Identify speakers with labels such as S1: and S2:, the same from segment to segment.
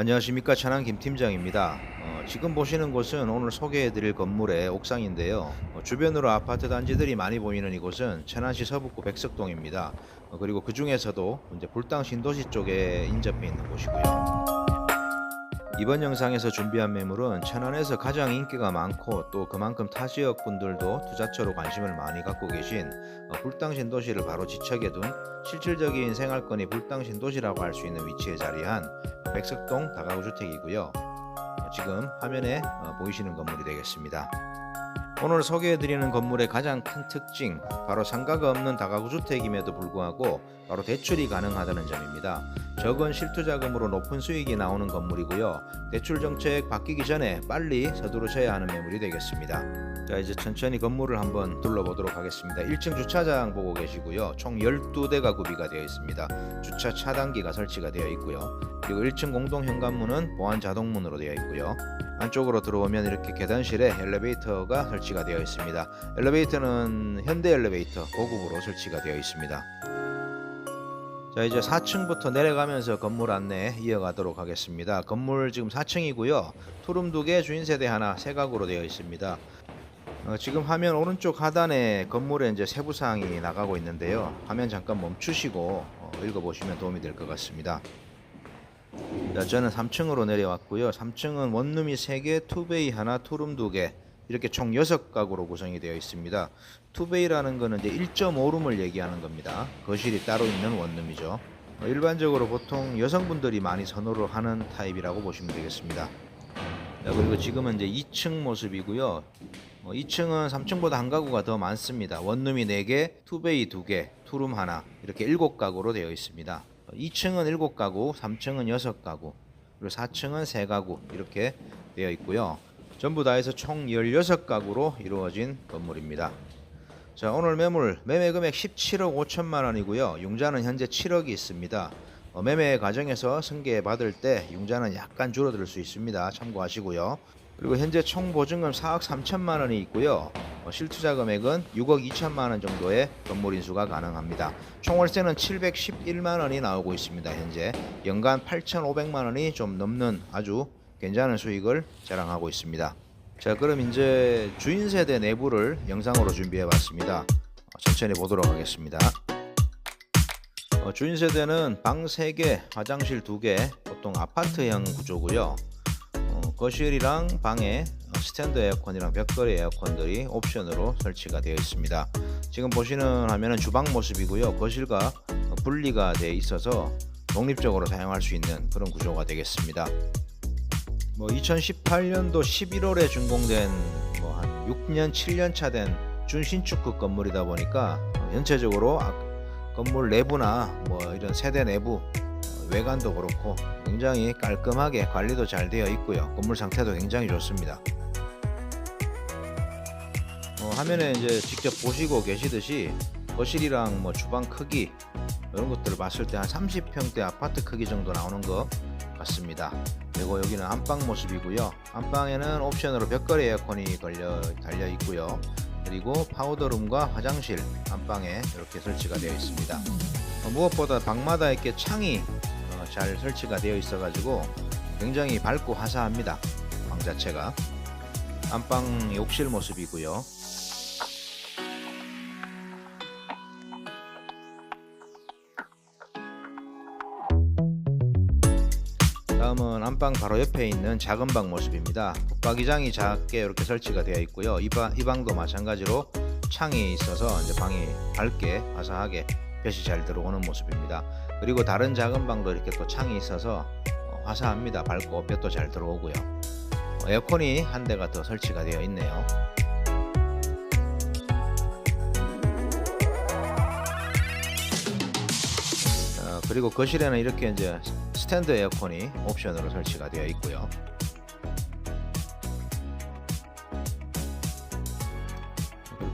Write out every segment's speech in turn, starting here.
S1: 안녕하십니까 천안 김 팀장입니다. 어, 지금 보시는 곳은 오늘 소개해드릴 건물의 옥상인데요. 어, 주변으로 아파트 단지들이 많이 보이는 이곳은 천안시 서북구 백석동입니다. 어, 그리고 그 중에서도 이제 불당 신도시 쪽에 인접해 있는 곳이고요. 이번 영상에서 준비한 매물은 천안에서 가장 인기가 많고 또 그만큼 타 지역 분들도 투자처로 관심을 많이 갖고 계신 어, 불당 신도시를 바로 지척에 둔 실질적인 생활권이 불당 신도시라고 할 수 있는 위치에 자리한 백석동 다가구 주택이고요. 어, 지금 화면에 어, 보이시는 건물이 되겠습니다. 오늘 소개해드리는 건물의 가장 큰 특징, 바로 상가가 없는 다가구 주택임에도 불구하고 바로 대출이 가능하다는 점입니다. 적은 실투자금으로 높은 수익이 나오는 건물이고요. 대출 정책 바뀌기 전에 빨리 서두르셔야 하는 매물이 되겠습니다. 자 이제 천천히 건물을 한번 둘러보도록 하겠습니다. 1층 주차장 보고 계시고요. 총 12대가 구비가 되어 있습니다. 주차 차단기가 설치가 되어 있고요. 그리고 1층 공동 현관문은 보안 자동문으로 되어 있고요. 안쪽으로 들어오면 이렇게 계단실에 엘리베이터가 설치가 되어 있습니다. 엘리베이터는 현대 엘리베이터 고급으로 설치가 되어 있습니다. 자 이제 4층부터 내려가면서 건물 안내 이어가도록 하겠습니다. 건물 지금 4층이고요. 투룸 두 개, 주인 세대 하나, 세각으로 되어 있습니다. 어, 지금 화면 오른쪽 하단에 건물에 이제 세부 사항이 나가고 있는데요. 화면 잠깐 멈추시고 어, 읽어보시면 도움이 될 것 같습니다. 자, 저는 3층으로 내려왔고요. 3층은 원룸이 3개, 투베이 하나, 투룸 2개 이렇게 총 6가구로 구성이 되어 있습니다. 투베이라는 거는 이제 1.5룸을 얘기하는 겁니다. 거실이 따로 있는 원룸이죠. 어, 일반적으로 보통 여성분들이 많이 선호를 하는 타입이라고 보시면 되겠습니다. 자, 그리고 지금은 이제 2층 모습이고요. 어, 2층은 3층보다 한 가구가 더 많습니다. 원룸이 4개, 투베이 2개, 투룸 하나 이렇게 7가구로 되어 있습니다. 2층은 7가구, 3층은 6가구, 그리고 4층은 3가구 이렇게 되어 있고요. 전부 다 해서 총 16가구로 이루어진 건물입니다. 자, 오늘 매물 매매 금액 17억 5천만 원이고요. 융자는 현재 7억이 있습니다. 어, 매매 과정에서 승계 받을 때 융자는 약간 줄어들 수 있습니다. 참고하시고요. 그리고 현재 총 보증금 4억 3천만 원이 있고요. 어, 실투자 금액은 6억 2천만 원 정도의 건물 인수가 가능합니다. 총 월세는 711만 원이 나오고 있습니다. 현재 연간 8,500만 원이 좀 넘는 아주 괜찮은 수익을 자랑하고 있습니다. 자, 그럼 이제 주인 세대 내부를 영상으로 준비해 봤습니다. 어, 천천히 보도록 하겠습니다. 어, 주인 세대는 방 3개, 화장실 2개, 보통 아파트형 구조고요. 어, 거실이랑 방에 어, 스탠드 에어컨이랑 벽걸이 에어컨들이 옵션으로 설치가 되어 있습니다. 지금 보시는 화면은 주방 모습이고요. 거실과 어, 분리가 되어 있어서 독립적으로 사용할 수 있는 그런 구조가 되겠습니다. 뭐 2018년도 11월에 준공된 뭐 한 6년 7년 차 된 준신축급 건물이다 보니까 어, 전체적으로 아- 건물 내부나 뭐 이런 세대 내부 어, 외관도 그렇고 굉장히 깔끔하게 관리도 잘 되어 있고요. 건물 상태도 굉장히 좋습니다. 어, 화면에 이제 직접 보시고 계시듯이 거실이랑 뭐 주방 크기 이런 것들을 봤을 때 한 30평대 아파트 크기 정도 나오는 것 같습니다. 그리고 여기는 안방 모습이고요. 안방에는 옵션으로 벽걸이 에어컨이 걸려 달려 있고요. 그리고 파우더룸과 화장실 안방에 이렇게 설치가 되어 있습니다. 어, 무엇보다 방마다 이렇게 창이 어, 잘 설치가 되어 있어 가지고 굉장히 밝고 화사합니다. 방 자체가 안방 욕실 모습이고요. 다음은 안방 바로 옆에 있는 작은 방 모습입니다. 붙박이장이 작게 이렇게 설치가 되어 있고요. 이, 방, 이 방도 마찬가지로 창이 있어서 이제 방이 밝게 화사하게 빛이 잘 들어오는 모습입니다. 그리고 다른 작은 방도 이렇게 또 창이 있어서 어, 화사합니다. 밝고 빛도 잘 들어오고요. 어, 에어컨이 한 대가 더 설치가 되어 있네요. 어, 그리고 거실에는 이렇게 이제 스탠드 에어컨이 옵션으로 설치가 되어 있고요.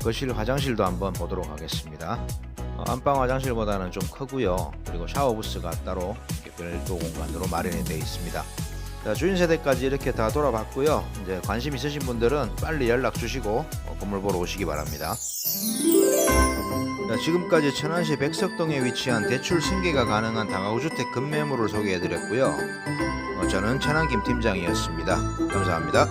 S1: 거실 화장실도 한번 보도록 하겠습니다. 어, 안방 화장실보다는 좀 크고요. 그리고 샤워 부스가 따로 별도 공간으로 마련이 되어 있습니다. 자, 주인 세대까지 이렇게 다 돌아봤고요. 이제 관심 있으신 분들은 빨리 연락 주시고 어, 건물 보러 오시기 바랍니다. 자, 지금까지 천안시 백석동에 위치한 대출 승계가 가능한 다가구주택 급매물을 소개해드렸고요. 어, 저는 천안 김 팀장이었습니다. 감사합니다.